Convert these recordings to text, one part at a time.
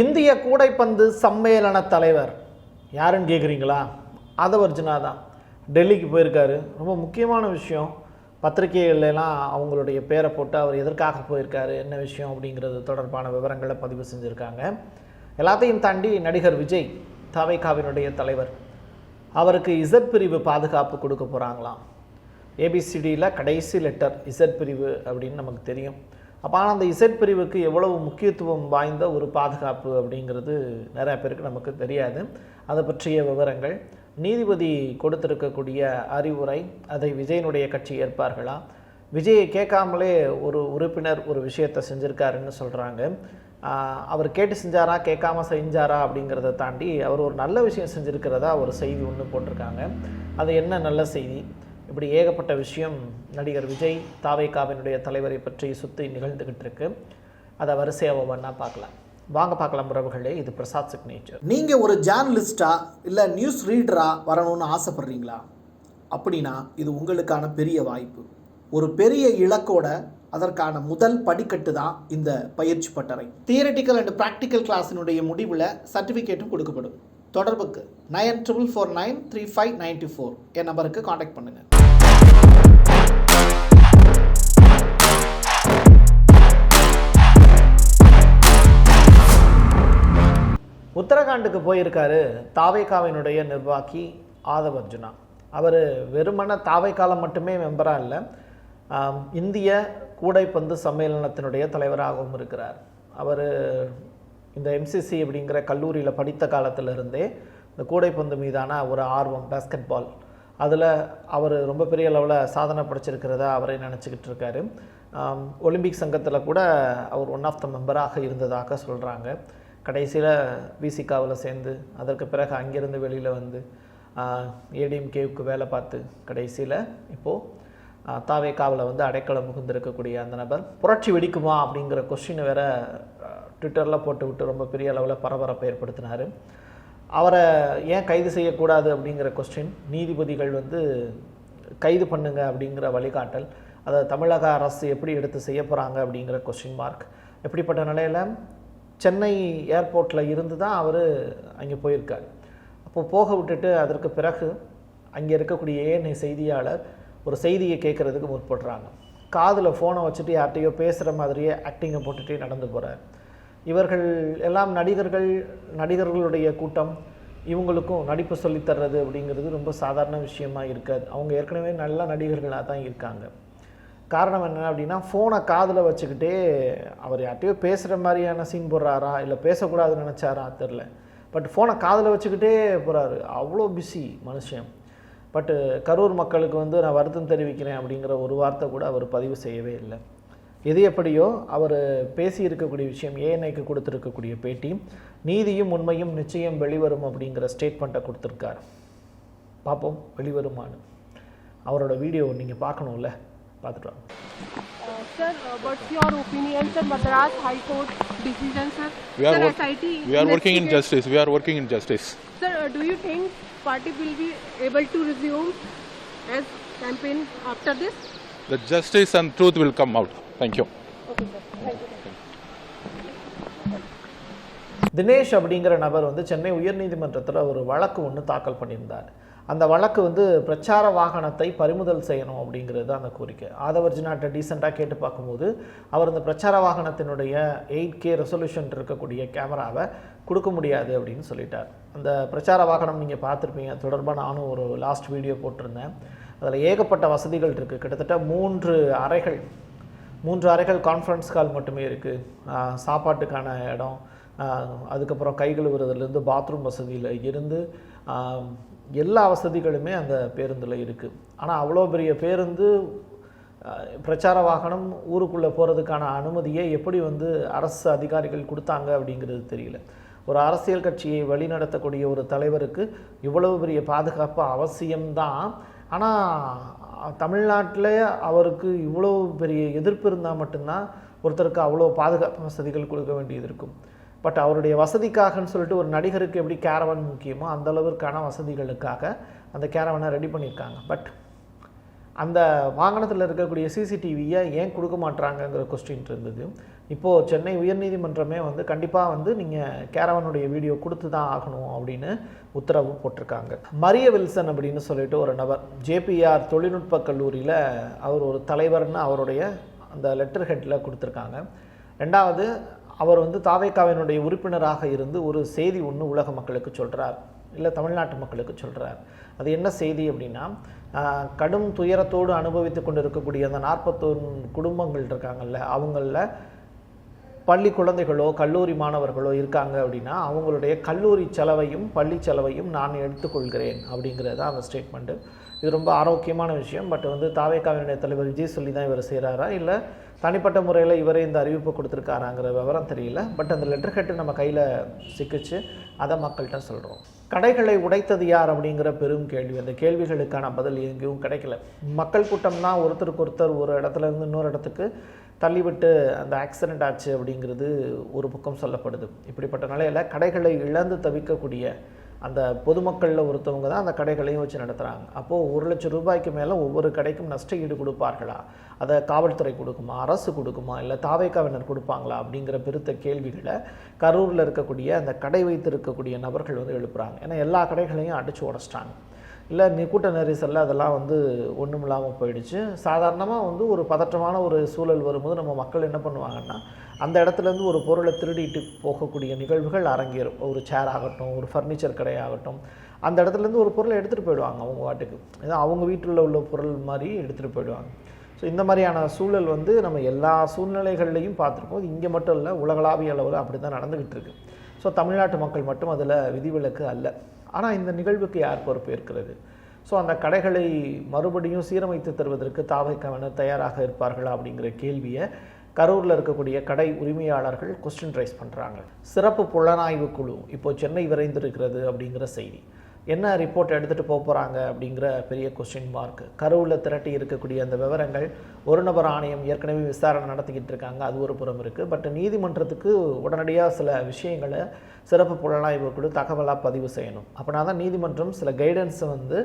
இந்திய கூடைப்பந்து சம்மேளன தலைவர். யாருன்னு கேட்குறீங்களா அதவர்ஜுனா தான் டெல்லிக்கு போயிருக்காரு. ரொம்ப முக்கியமான விஷயம். பத்திரிகைகள்லாம் அவங்களுடைய பேரை போட்டு அவர் எதற்காக போயிருக்காரு என்ன விஷயம் அப்படிங்கிறது தொடர்பான விவரங்களை பதிவு செஞ்சுருக்காங்க. எல்லாத்தையும் தாண்டி நடிகர் விஜய் தவைகாவினுடைய தலைவர். அவருக்கு இசட் பிரிவு பாதுகாப்பு கொடுக்க போகிறாங்களாம் ஏபிசிடியில் கடைசி லெட்டர் இசட் பிரிவு அப்படின்னு நமக்கு தெரியும். அப்போ ஆனால் அந்த இசட் பிரிவுக்கு எவ்வளவு முக்கியத்துவம் வாய்ந்த ஒரு பாதுகாப்பு அப்படிங்கிறது நிறையா பேருக்கு நமக்கு தெரியாது. அதை பற்றிய விவரங்கள் நீதிபதி கொடுத்திருக்கக்கூடிய அறிவுரை அதை விஜயனுடைய கட்சி ஏற்பார்களா? விஜயை கேட்காமலே ஒரு உறுப்பினர் ஒரு விஷயத்தை செஞ்சுருக்காருன்னு சொல்கிறாங்க அவர் கேட்டு செஞ்சாரா கேட்காம செஞ்சாரா அப்படிங்கிறத தாண்டி அவர் ஒரு நல்ல விஷயம் செஞ்சுருக்கிறதா ஒரு செய்தி ஒன்று போட்டிருக்காங்க. அது என்ன நல்ல செய்தி? இப்படி ஏகப்பட்ட விஷயம் நடிகர் விஜய் தாவேகாவினுடைய தலைவரை பற்றி சுற்றி நிகழ்ந்துக்கிட்டு இருக்கு அதை வரிசையாக ஒவ்வொன்றா பார்க்கலாம். வாங்க பார்க்கலாம் உறவுகளே இது பிரசாத் சிக்னேச்சர் நீங்கள் ஒரு ஜேர்னலிஸ்டா இல்லை நியூஸ் ரீடராக வரணும்னு ஆசைப்படுறீங்களா? அப்படின்னா இது உங்களுக்கான பெரிய வாய்ப்பு. ஒரு பெரிய இலக்கோட அதற்கான முதல் படிக்கட்டு தான் இந்த பயிற்சி பட்டறை. தியரட்டிக்கல் அண்ட் ப்ராக்டிக்கல் கிளாஸினுடைய முடிவில் சர்டிஃபிகேட்டும் கொடுக்கப்படும். தொடர்புக்கு nine triple four nine three five ninety four. என் நம்பருக்கு காண்டாக்ட் பண்ணுங்கள் உத்தரகாண்டுக்கு போயிருக்காரு தாவேகாவினுடைய நிர்வாகி ஆதவ் அர்ஜுனா அவர் வெறுமன தாவைக்காலம் மட்டுமே மெம்பராக இல்லை இந்திய கூடைப்பந்து சம்மேளனத்தினுடைய தலைவராகவும் இருக்கிறார். அவர் இந்த எம்சிசி அப்படிங்கிற கல்லூரியில் படித்த காலத்திலிருந்தே இந்த கூடைப்பந்து மீதான ஒரு ஆர்வம் பாஸ்கெட் பால் அதில் அவர் ரொம்ப பெரிய அளவில் சாதனை படைச்சிருக்கிறதா அவரை நினச்சிக்கிட்டு இருக்காரு. ஒலிம்பிக் சங்கத்தில் கூட அவர் ஒன் ஆஃப் த மெம்பராக இருந்ததாக சொல்கிறாங்க கடைசியில் விசிகாவில் சேர்ந்து அதற்கு பிறகு அங்கேருந்து வெளியில் வந்து ஏடிஎம்கேவுக்கு வேலை பார்த்து கடைசியில் இப்போது தாவேக்காவில் வந்து அடைக்கலம் முகுந்திருக்கக்கூடிய அந்த நபர். புரட்சி வெடிக்குமா அப்படிங்கிற கொஸ்டின் வேறு ட்விட்டரில் போட்டுவிட்டு ரொம்ப பெரிய அளவில் பரபரப்பை ஏற்படுத்தினார். அவரை ஏன் கைது செய்யக்கூடாது அப்படிங்கிற கொஸ்டின் நீதிபதிகள் வந்து கைது பண்ணுங்க அப்படிங்கிற வழிகாட்டல் அதை தமிழக அரசு எப்படி எடுத்து செய்ய போகிறாங்க அப்படிங்கிற கொஸ்டின் மார்க் எப்படிப்பட்ட நிலையில் சென்னை ஏர்போர்ட்டில் இருந்து தான் அவர் அங்கே போயிருக்கார். அப்போது போக விட்டுட்டு அதற்கு பிறகு அங்கே இருக்கக்கூடிய ஏஎன்ஐ செய்தியாளர் ஒரு செய்தியை கேட்குறதுக்கு முற்படுறாங்க. காதில் ஃபோனை வச்சுட்டு யார்கிட்டையோ பேசுகிற மாதிரியே ஆக்டிங்கை போட்டுகிட்டே நடந்து போகிறார் இவர்கள் எல்லாம் நடிகர்கள் நடிகர்களுடைய கூட்டம் இவங்களுக்கும் நடிப்பு சொல்லித் தர்றது அப்படிங்கிறது ரொம்ப சாதாரண விஷயமா இருக்காது. அவங்க ஏற்கனவே நல்ல நடிகர்களாக தான் இருக்காங்க. காரணம் என்ன அப்படின்னா ஃபோனை காதில் வச்சுக்கிட்டே அவர் யார்ட்டையோ பேசுகிற மாதிரியான சீன் போடுறாரா இல்லை பேசக்கூடாதுன்னு நினச்சாரா தெரில பட் ஃபோனை காதில் வச்சுக்கிட்டே போகிறாரு அவ்வளோ பிஸி மனுஷன். பட்டு கரூர் மக்களுக்கு வந்து நான் வருத்தம் தெரிவிக்கிறேன் அப்படிங்கிற ஒரு வார்த்தை கூட அவர் பதிவு செய்யவே இல்லை. எது எப்படியோ அவர் பேசி இருக்கக்கூடிய விஷயம் ஏஎன்ஐக்கு கொடுத்துருக்கக்கூடிய பேட்டி நீதியும் உண்மையும் நிச்சயம் வெளிவரும் அப்படிங்கிற ஸ்டேட்மெண்ட்டை கொடுத்துருக்கார் பார்ப்போம் வெளிவருமான்னு அவரோட வீடியோ நீங்கள் பார்க்கணும்ல பார்த்துட்டு வாங்க Uh, sir, uh, what's your opinion, sir? Madras High Court decision, sir. We are, sir, work- SIT we are working in investigate- justice. We are working in justice. Sir, uh, do you think party will be able to resume as campaign after this? The justice and truth will come out. Thank you Dinesh அப்படிங்கிற நபர் வந்து சென்னை உயர்நீதிமன்றத்தில் ஒரு வழக்கு ஒன்று தாக்கல் பண்ணியிருந்தார். அந்த வழக்கு வந்து பிரச்சார வாகனத்தை பறிமுதல் செய்யணும் அப்படிங்கிறது தான் அந்த கோரிக்கை. ஆதவர்ஜினாட்ட டீசெண்டாக கேட்டு பார்க்கும்போது அவர் அந்த பிரச்சார வாகனத்தினுடைய எயிட் கே ரெசல்யூஷன் இருக்கக்கூடிய கேமராவை கொடுக்க முடியாது அப்படின்னு சொல்லிட்டார். அந்த பிரச்சார வாகனம் நீங்கள் பார்த்துருப்பீங்க. தொடர்பாக நானும் ஒரு லாஸ்ட் வீடியோ போட்டிருந்தேன். அதில் ஏகப்பட்ட வசதிகள் இருக்குது கிட்டத்தட்ட மூன்று அறைகள் மூன்று அறைகள் கான்ஃபரன்ஸ் கால் மட்டுமே இருக்குது சாப்பாட்டுக்கான இடம் அதுக்கப்புறம் கை கழுவுறதுலேருந்து பாத்ரூம் வசதியில் இருந்து எல்லா வசதிகளுமே அந்த பேருந்தில் இருக்குது ஆனால் அவ்வளோ பெரிய பேருந்து பிரச்சார வாகனம் ஊருக்குள்ளே போகிறதுக்கான அனுமதியை எப்படி வந்து அரசு அதிகாரிகள் கொடுத்தாங்க அப்படிங்கிறது தெரியல. ஒரு அரசியல் கட்சியை வழிநடத்தக்கூடிய ஒரு தலைவருக்கு இவ்வளவு பெரிய பாதுகாப்பு அவசியம்தான். ஆனால் தமிழ்நாட்டில் அவருக்கு இவ்வளோ பெரிய எதிர்ப்பு இருந்தால் மட்டும்தான் ஒருத்தருக்கு அவ்வளோ பாதுகாப்பு வசதிகள் கொடுக்க வேண்டியது இருக்கும். பட் அவருடைய வசதிக்காகன்னு சொல்லிட்டு ஒரு நடிகருக்கு எப்படி கேரவன் முக்கியமோ அந்த அளவிற்கான வசதிகளுக்காக அந்த கேரவனை ரெடி பண்ணியிருக்காங்க. பட் அந்த வாகனத்தில் இருக்கக்கூடிய சிசிடிவியை ஏன் கொடுக்க மாட்டாங்கங்கிற கொஸ்டின் இருந்தது. இப்போது சென்னை உயர்நீதிமன்றமே வந்து கண்டிப்பாக வந்து நீங்கள் கேரவனுடைய வீடியோ கொடுத்து தான் ஆகணும் அப்படின்னு உத்தரவு போட்டிருக்காங்க. மரிய வில்சன் அப்படின்னு சொல்லிட்டு ஒரு நபர் ஜேபிஆர் தொழில்நுட்ப கல்லூரியில் அவர் ஒரு தலைவர்னு அவருடைய அந்த லெட்டர் ஹெட்டில் கொடுத்துருக்காங்க. ரெண்டாவது அவர் வந்து தாவேக்காவினுடைய உறுப்பினராக இருந்து ஒரு செய்தி ஒன்று உலக மக்களுக்கு சொல்கிறார் இல்லை தமிழ்நாட்டு மக்களுக்கு சொல்கிறார் அது என்ன செய்தி அப்படின்னா கடும் துயரத்தோடு அனுபவித்து கொண்டு இருக்கக்கூடிய அந்த நாற்பத்தொன்று குடும்பங்கள் இருக்காங்கல்ல அவங்களில் பள்ளி குழந்தைகளோ கல்லூரி மாணவர்களோ இருக்காங்க அப்படின்னா அவங்களுடைய கல்லூரி செலவையும் பள்ளி செலவையும் நான் எடுத்துக்கொள்கிறேன் அப்படிங்கிறது தான் அந்த ஸ்டேட்மெண்ட்டு இது ரொம்ப ஆரோக்கியமான விஷயம். பட் வந்து தாவேக்காவினுடைய தலைவர் விஜய் சொல்லி தான் இவர் செய்கிறாரா இல்லை தனிப்பட்ட முறையில் இவரே இந்த அறிவிப்பு கொடுத்துருக்காராங்கிற விவரம் தெரியல. பட் அந்த லெட்டர் ஹெட்டு நம்ம கையில் சிக்கிச்சு. அதை மக்கள்கிட்ட சொல்கிறோம் கடைகளை உடைத்தது யார் அப்படிங்கிற பெரும் கேள்வி. அந்த கேள்விகளுக்கான பதில் எங்கேயும் கிடைக்கல. மக்கள் கூட்டம் தான் ஒருத்தருக்கு ஒருத்தர் ஒரு இடத்துல இருந்து இன்னொரு இடத்துக்கு தள்ளிவிட்டு அந்த ஆக்சிடெண்ட் ஆச்சு அப்படிங்கிறது ஒரு பக்கம் சொல்லப்படுது. இப்படிப்பட்ட நிலையில் கடைகளை இழந்து தவிக்கக்கூடிய அந்த பொதுமக்களில் ஒருத்தவங்க தான் அந்த கடைகளையும் வச்சு நடத்துகிறாங்க அப்போது ஒரு லட்சம் ரூபாய்க்கு மேலே ஒவ்வொரு கடைக்கும் நஷ்ட ஈடு கொடுப்பார்களா? அதை காவல்துறை கொடுக்குமா? அரசு கொடுக்குமா? இல்லை தாவேக்காவினர் கொடுப்பாங்களா? அப்படிங்கிற பெருத்த கேள்விகளை கரூரில் இருக்கக்கூடிய அந்த கடை வைத்திருக்கக்கூடிய நபர்கள் வந்து எழுப்புறாங்க. ஏன்னா எல்லா கடைகளையும் அடித்து உடச்சிட்டாங்க. இல்லை நீ கூட்ட நெரிசலில் அதெல்லாம் வந்து ஒன்றும் இல்லாமல் போயிடுச்சு. சாதாரணமாக வந்து ஒரு பதற்றமான ஒரு சூழல் வரும்போது நம்ம மக்கள் என்ன பண்ணுவாங்கன்னா அந்த இடத்துலேருந்து ஒரு பொருளை திருடிட்டு போகக்கூடிய நிகழ்வுகள் அரங்கேறும். ஒரு சேர் ஆகட்டும் ஒரு ஃபர்னிச்சர் கடையாகட்டும் அந்த இடத்துலேருந்து ஒரு பொருளை எடுத்துகிட்டு போயிடுவாங்க அவங்க வாட்டுக்கு. ஏதோ அவங்க வீட்டில் உள்ள பொருள் மாதிரி எடுத்துகிட்டு போயிடுவாங்க. ஸோ இந்த மாதிரியான சூழல் வந்து நம்ம எல்லா சூழ்நிலைகள்லையும் பார்த்துருக்கோம் இது இங்கே மட்டும் இல்லை உலகளாவிய அளவில் அப்படி தான் நடந்துக்கிட்டு இருக்கு. ஸோ தமிழ்நாட்டு மக்கள் மட்டும் அதில் விதிவிலக்கு அல்ல. ஆனால் இந்த நிகழ்வுக்கு யார் பொறுப்பு இருக்கிறது? ஸோ அந்த கடைகளை மறுபடியும் சீரமைத்து தருவதற்கு தாவைக்கவனர் தயாராக இருப்பார்களா அப்படிங்கிற கேள்வியை கரூரில் இருக்கக்கூடிய கடை உரிமையாளர்கள் கொஸ்டின் ரைஸ் பண்ணுறாங்க சிறப்பு புலனாய்வு குழு இப்போ சென்னை விரைந்திருக்கிறது அப்படிங்கிற செய்தி. என்ன ரிப்போர்ட் எடுத்துகிட்டு போக போகிறாங்க அப்படிங்கிற பெரிய கொஸ்டின் மார்க் கரூரில் திரட்டி இருக்கக்கூடிய அந்த விவரங்கள் ஒரு நபர் ஆணையம் ஏற்கனவே விசாரணை நடத்திக்கிட்டு இருக்காங்க. அது ஒரு புறம் இருக்குது பட் நீதிமன்றத்துக்கு உடனடியாக சில விஷயங்களை சிறப்பு புலனாய்வு குழு தகவலாக பதிவு செய்யணும். அப்படின்னா தான் நீதிமன்றம் சில கைடன்ஸை வந்து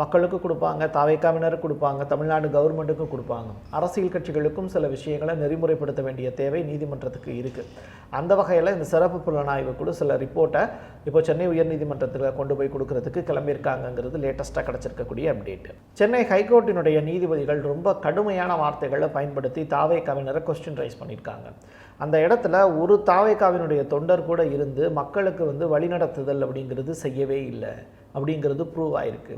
மக்களுக்கு கொடுப்பாங்க தாவைக்காவினருக்கு கொடுப்பாங்க தமிழ்நாடு கவர்மெண்ட்டுக்கும் கொடுப்பாங்க. அரசியல் கட்சிகளுக்கும் சில விஷயங்களை நெறிமுறைப்படுத்த வேண்டிய தேவை நீதிமன்றத்துக்கு இருக்குது அந்த வகையில் இந்த சிறப்பு புலனாய்வு குழு சில ரிப்போர்ட்டை இப்போ சென்னை உயர்நீதிமன்றத்தில் கொண்டு போய் கொடுக்கறதுக்கு கிளம்பியிருக்காங்கங்கிறது லேட்டஸ்ட்டாக கிடச்சிருக்கக்கூடிய அப்டேட் சென்னை ஹைகோர்ட்டினுடைய நீதிபதிகள் ரொம்ப கடுமையான வார்த்தைகளை பயன்படுத்தி தாவைக்காவினரை கொஸ்டின் ரைஸ் பண்ணியிருக்காங்க. அந்த இடத்துல ஒரு தாவைக்காவினுடைய தொண்டர் கூட இருந்து மக்களுக்கு வந்து வழிநடத்துதல் அப்படிங்கிறது செய்யவே இல்லை அப்படிங்கிறது ப்ரூவ் ஆயிருக்கு.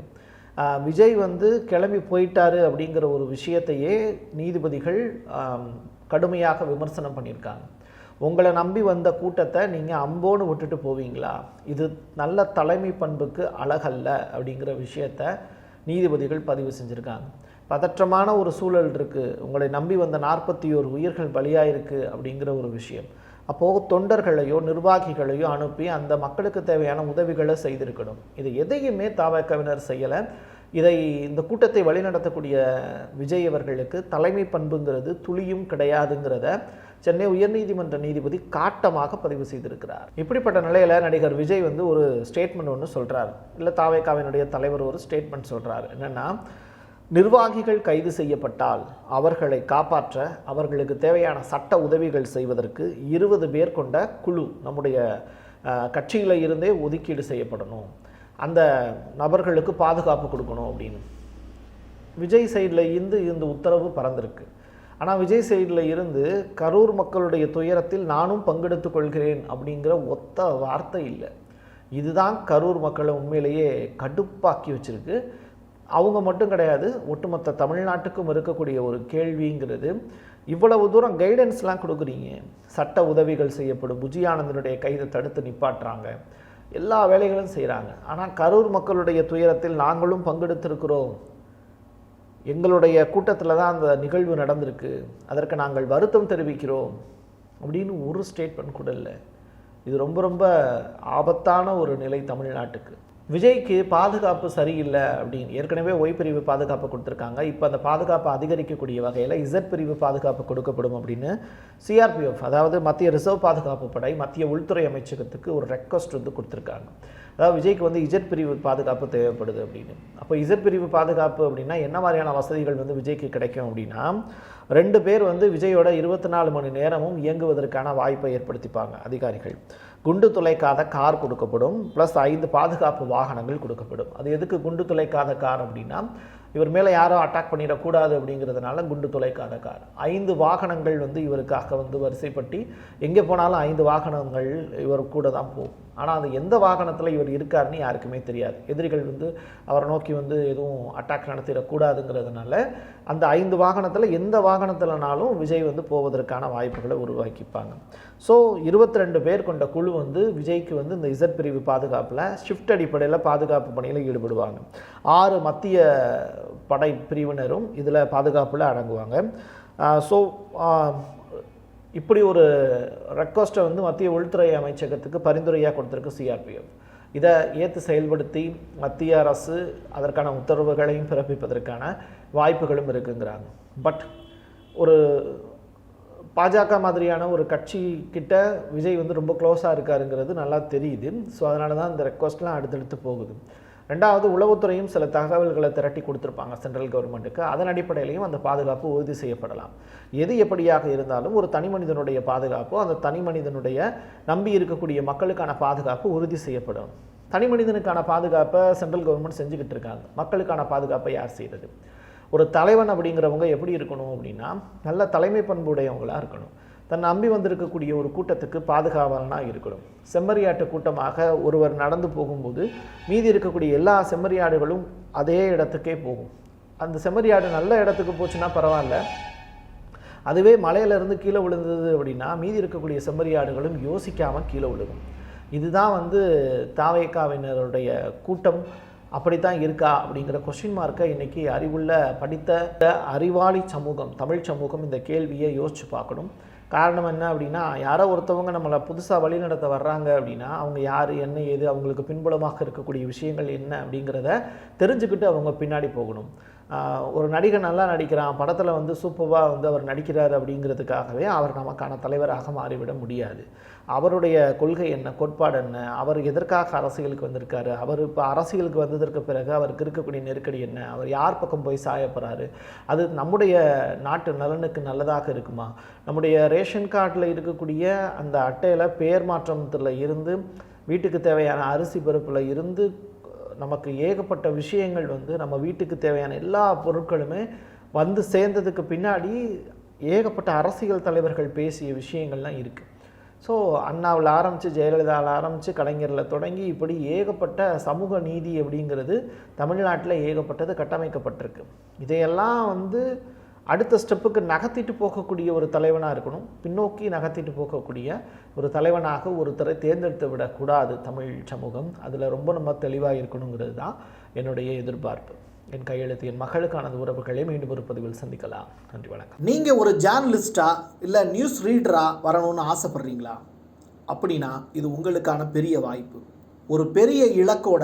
விஜய் வந்து கிளம்பி போயிட்டாரு அப்படிங்கிற ஒரு விஷயத்தையே நீதிபதிகள் கடுமையாக விமர்சனம் பண்ணியிருக்காங்க. உங்களை நம்பி வந்த கூட்டத்தை நீங்கள் அம்போன்னு விட்டுட்டு போவீங்களா? இது நல்ல தலைமை பண்புக்கு அழகல்ல அப்படிங்கிற விஷயத்த நீதிபதிகள் பதிவு செஞ்சுருக்காங்க. பதற்றமான ஒரு சூழல் இருக்குது உங்களை நம்பி வந்த நாற்பத்தி ஒரு உயிர்கள் பலியாயிருக்கு அப்படிங்கிற ஒரு விஷயம். அப்போது தொண்டர்களையோ நிர்வாகிகளையோ அனுப்பி அந்த மக்களுக்கு தேவையான உதவிகளை செய்திருக்கணும். இது எதையுமே தாவக்கவினர் செய்யலை. இதை இந்த கூட்டத்தை வழிநடத்தக்கூடிய விஜய் அவர்களுக்கு தலைமை பண்புங்கிறது துளியும் கிடையாதுங்கிறத சென்னை உயர்நீதிமன்ற நீதிபதி காட்டமாக பதிவு செய்திருக்கிறார். இப்படிப்பட்ட நிலையில் நடிகர் விஜய் வந்து ஒரு ஸ்டேட்மெண்ட் ஒன்று சொல்கிறார் இல்லை தாவேக்காவினுடைய தலைவர் ஒரு ஸ்டேட்மெண்ட் சொல்கிறார் என்னென்னா நிர்வாகிகள் கைது செய்யப்பட்டால் அவர்களை காப்பாற்ற அவர்களுக்கு தேவையான சட்ட உதவிகள் செய்வதற்கு இருபது பேர் கொண்ட குழு நம்முடைய கட்சியில் இருந்தே ஒதுக்கீடு செய்யப்படணும். அந்த நபர்களுக்கு பாதுகாப்பு கொடுக்கணும் அப்படின்னு. விஜய் சைடில் இருந்து இந்த உத்தரவு பறந்திருக்கு. ஆனால் விஜய் சைடில் இருந்து கரூர் மக்களுடைய துயரத்தில் நானும் பங்கெடுத்துக் கொள்கிறேன் அப்படிங்கிற ஒத்த வார்த்தை இல்லை. இதுதான் கரூர் மக்களை உண்மையிலேயே கடுப்பாக்கி வச்சிருக்கு. அவங்க மட்டும் கிடையாது ஒட்டுமொத்த தமிழ்நாட்டுக்கும் இருக்கக்கூடிய ஒரு கேள்விங்கிறது இவ்வளவு தூரம் கைடன்ஸ்லாம் கொடுக்குறீங்க. சட்ட உதவிகள் செய்யப்படும். புஜியானந்தனுடைய கைதை தடுத்து நிப்பாட்டுறாங்க. எல்லா வேலைகளும் செய்கிறாங்க ஆனால் கரூர் மக்களுடைய துயரத்தில் நாங்களும் பங்கெடுத்திருக்கிறோம். எங்களுடைய கூட்டத்தில் தான் அந்த நிகழ்வு நடந்திருக்கு. அதற்கு நாங்கள் வருத்தம் தெரிவிக்கிறோம். அப்படின்னு ஒரு ஸ்டேட்மெண்ட் கூட இல்லை. இது ரொம்ப ரொம்ப ஆபத்தான ஒரு நிலை தமிழ்நாட்டுக்கு. விஜய்க்கு பாதுகாப்பு சரியில்லை அப்படின்னு. ஏற்கனவே ஒய் பிரிவு பாதுகாப்பு கொடுத்துருக்காங்க. இப்போ அந்த பாதுகாப்பு அதிகரிக்கக்கூடிய வகையில் இசட் பிரிவு பாதுகாப்பு கொடுக்கப்படும் அப்படின்னு சிஆர்பிஎஃப் அதாவது மத்திய ரிசர்வ் பாதுகாப்பு படை மத்திய உள்துறை அமைச்சகத்துக்கு ஒரு ரெக்வஸ்ட் வந்து கொடுத்துருக்காங்க. அதாவது விஜய்க்கு வந்து இஜட் பிரிவு பாதுகாப்பு தேவைப்படுது அப்படின்னு. அப்போ இஜட் பிரிவு பாதுகாப்பு அப்படின்னா என்ன மாதிரியான வசதிகள் வந்து விஜய்க்கு கிடைக்கும் அப்படின்னா ரெண்டு பேர் வந்து விஜயோட இருபத்தி நாலு மணி நேரமும் இயங்குவதற்கான வாய்ப்பை ஏற்படுத்திப்பாங்க அதிகாரிகள். குண்டு துளைக்காத கார் கொடுக்கப்படும் ப்ளஸ் ஐந்து பாதுகாப்பு வாகனங்கள் கொடுக்கப்படும். அது எதுக்கு குண்டு துளைக்காத கார் அப்படின்னா இவர் மேலே யாரும் அட்டாக் பண்ணிடக்கூடாது அப்படிங்கிறதுனால குண்டு துளைக்காத கார். ஐந்து வாகனங்கள் வந்து இவருக்காக வந்து வரிசைப்பட்டி எங்கே போனாலும் ஐந்து வாகனங்கள் இவர் கூட தான் போகும். ஆனால் அது எந்த வாகனத்தில் இவர் இருக்காருன்னு யாருக்குமே தெரியாது. எதிரிகள் வந்து அவரை நோக்கி வந்து எதுவும் அட்டாக் நடத்திடக்கூடாதுங்கிறதுனால அந்த ஐந்து வாகனத்தில் எந்த வாகனத்தில்னாலும் விஜய் வந்து போவதற்கான வாய்ப்புகளை உருவாக்கிப்பாங்க. ஸோ இருபத்தி ரெண்டு பேர் கொண்ட குழு வந்து விஜய்க்கு வந்து இந்த இசட் பிரிவு பாதுகாப்பில் ஷிஃப்ட் அடிப்படையில் பாதுகாப்பு பணியில் ஈடுபடுவாங்க. ஆறு மத்திய படை பிரிவினரும் இதில் பாதுகாப்பில் அடங்குவாங்க. ஸோ இப்படி ஒரு ரெக்வஸ்ட்டை வந்து மத்திய உள்துறை அமைச்சகத்துக்கு பரிந்துரையாக கொடுத்துருக்கு சிஆர்பிஎஃப் இதை ஏற்று செயல்படுத்தி மத்திய அரசு அதற்கான உத்தரவுகளையும் பிறப்பிப்பதற்கான வாய்ப்புகளும் இருக்குங்கிறாங்க. பட் ஒரு பாஜக மாதிரியான ஒரு கட்சி கிட்ட விஜய் வந்து ரொம்ப க்ளோஸாக இருக்காருங்கிறது நல்லா தெரியுது. ஸோ அதனால தான் இந்த ரெக்வஸ்ட்லாம் அடுத்தடுத்து போகுது. ரெண்டாவது உளவுத்துறையும் சில தகவல்களை திரட்டி கொடுத்துருப்பாங்க சென்ட்ரல் கவர்மெண்ட்டுக்கு. அதன் அடிப்படையிலையும் அந்த பாதுகாப்பு உறுதி செய்யப்படலாம். எது எப்படியாக இருந்தாலும் ஒரு தனி மனிதனுடைய பாதுகாப்போ அந்த தனி மனிதனுடைய நம்பி இருக்கக்கூடிய மக்களுக்கான பாதுகாப்பு உறுதி செய்யப்படும். தனி மனிதனுக்கான பாதுகாப்பை சென்ட்ரல் கவர்மெண்ட் செஞ்சுக்கிட்டு இருக்காங்க. மக்களுக்கான பாதுகாப்பை யார் செய்கிறது ஒரு தலைவன் அப்படிங்கிறவங்க எப்படி இருக்கணும் அப்படின்னா நல்ல தலைமை பண்புடையவங்களாக இருக்கணும். தன் நம்பி வந்திருக்கக்கூடிய ஒரு கூட்டத்துக்கு பாதுகாவலனாக இருக்கணும். செம்மறியாட்டு கூட்டமாக ஒருவர் நடந்து போகும்போது மீதி இருக்கக்கூடிய எல்லா செம்மறியாடுகளும் அதே இடத்துக்கே போகும். அந்த செம்மறியாடு நல்ல இடத்துக்கு போச்சுன்னா பரவாயில்ல. அதுவே மலையிலேருந்து கீழே விழுந்தது அப்படின்னா மீதி இருக்கக்கூடிய செம்மறியாடுகளும் யோசிக்காமல் கீழே விழுகும். இதுதான் வந்து தாவேக்காவினருடைய கூட்டம். அப்படித்தான் இருக்கா அப்படிங்கிற கொஸ்டின் மார்க்கை இன்னைக்கு அறிவுள்ள படித்த அறிவாளி சமூகம் தமிழ் சமூகம் இந்த கேள்வியை யோசிச்சு பார்க்கணும். காரணம் என்ன அப்படின்னா யாரோ ஒருத்தவங்க நம்மளை புதுசாக வழிநடத்த வர்றாங்க அப்படின்னா அவங்க யார் என்ன ஏது அவங்களுக்கு பின்புலமாக இருக்கக்கூடிய விஷயங்கள் என்ன அப்படிங்கிறத தெரிஞ்சுக்கிட்டு அவங்க பின்னாடி போகணும். ஒரு நடிகர் நல்லா நடிக்கிறான் படத்தில் வந்து சூப்பராக வந்து அவர் நடிக்கிறார் அப்படிங்கிறதுக்காகவே அவர் நமக்கான தலைவராக மாறிவிட முடியாது. அவருடைய கொள்கை என்ன கோட்பாடு என்ன அவர் எதற்காக அரசியலுக்கு வந்திருக்காரு அவர் இப்போ அரசியலுக்கு வந்ததற்கு பிறகு அவருக்கு இருக்கக்கூடிய நெருக்கடி என்ன அவர் யார் பக்கம் போய் சாயப்படுறாரு அது நம்முடைய நாட்டு நலனுக்கு நல்லதாக இருக்குமா? நம்முடைய ரேஷன் கார்டில் இருக்கக்கூடிய அந்த அட்டையில் பெயர் மாற்றத்தில் இருந்து வீட்டுக்கு தேவையான அரிசி பருப்பில் இருந்து நமக்கு ஏகப்பட்ட விஷயங்கள் வந்து நம்ம வீட்டுக்கு தேவையான எல்லா பொருட்களுமே வந்து சேர்ந்ததுக்கு பின்னாடி ஏகப்பட்ட அரசியல் தலைவர்கள் பேசிய விஷயங்கள்லாம் இருக்குது ஸோ அண்ணாவில் ஆரம்பித்து ஜெயலலிதாவில் ஆரம்பித்து கலைஞரில் தொடங்கி இப்படி ஏகப்பட்ட சமூக நீதி அப்படிங்கிறது தமிழ்நாட்டில் ஏகப்பட்டது கட்டமைக்கப்பட்டிருக்கு. இதையெல்லாம் வந்து அடுத்த ஸ்டெப்புக்கு நகர்த்திட்டு போகக்கூடிய ஒரு தலைவனாக இருக்கணும். பின்னோக்கி நகர்த்திட்டு போகக்கூடிய ஒரு தலைவனாக ஒருத்தரை தேர்ந்தெடுத்து விடக்கூடாது தமிழ் சமூகம். அதில் ரொம்ப நம்ம தெளிவாக இருக்கணுங்கிறது தான் என்னுடைய எதிர்பார்ப்பு. என் கையெழுத்து என் மகளுக்கானது உறவுகளை மீண்டும் ஒரு பதிவில் சந்திக்கலாம். நன்றி வணக்கம். நீங்கள் ஒரு ஜேர்னலிஸ்டாக இல்லை நியூஸ் ரீடராக வரணும்னு ஆசைப்படுறீங்களா? அப்படின்னா இது உங்களுக்கான பெரிய வாய்ப்பு. ஒரு பெரிய இலக்கோட